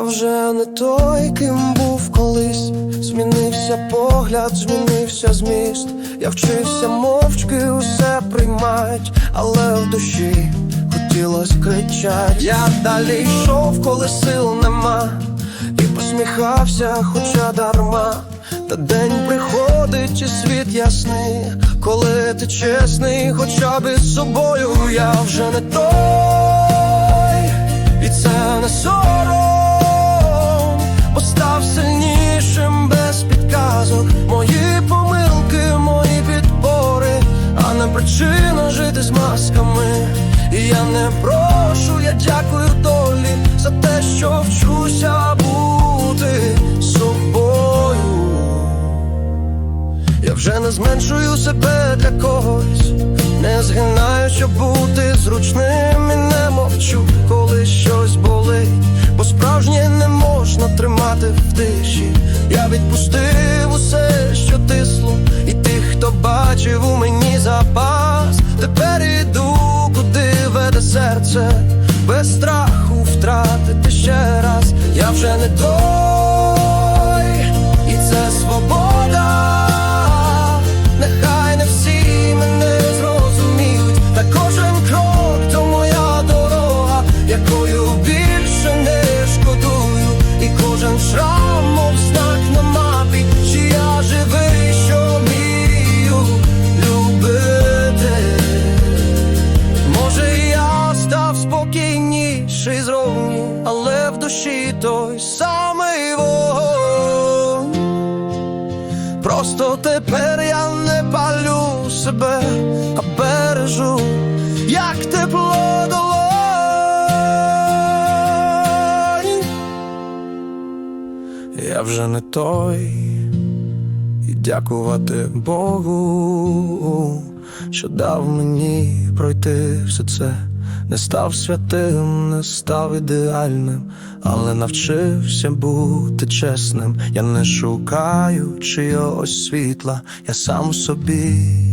вже не той, ким був колись. Змінився погляд, змінився зміст. Я вчився мовчки усе приймать, але в душі хотілось кричать. Я далі йшов, коли сил нема, і посміхався, хоча дарма. Та день приходить, і світ ясний, коли ти чесний, хоча б із собою я вже не той, причина жити з масками. І я не прошу, я дякую долі за те, що вчуся бути собою. Я вже не зменшую себе для когось, не згинаю, щоб бути зручним і не мовчу, коли щось болить, бо справжнє не можна тримати в тиші. Я відпустив closer спокійніший зровні, але в душі той самий вогонь. Просто тепер я не палю себе, а бережу, як тепло долонь. Я вже не той, і дякувати Богу, що дав мені пройти все це. Не став святим, не став ідеальним, але навчився бути чесним. Я не шукаю чийогось світла, я сам собі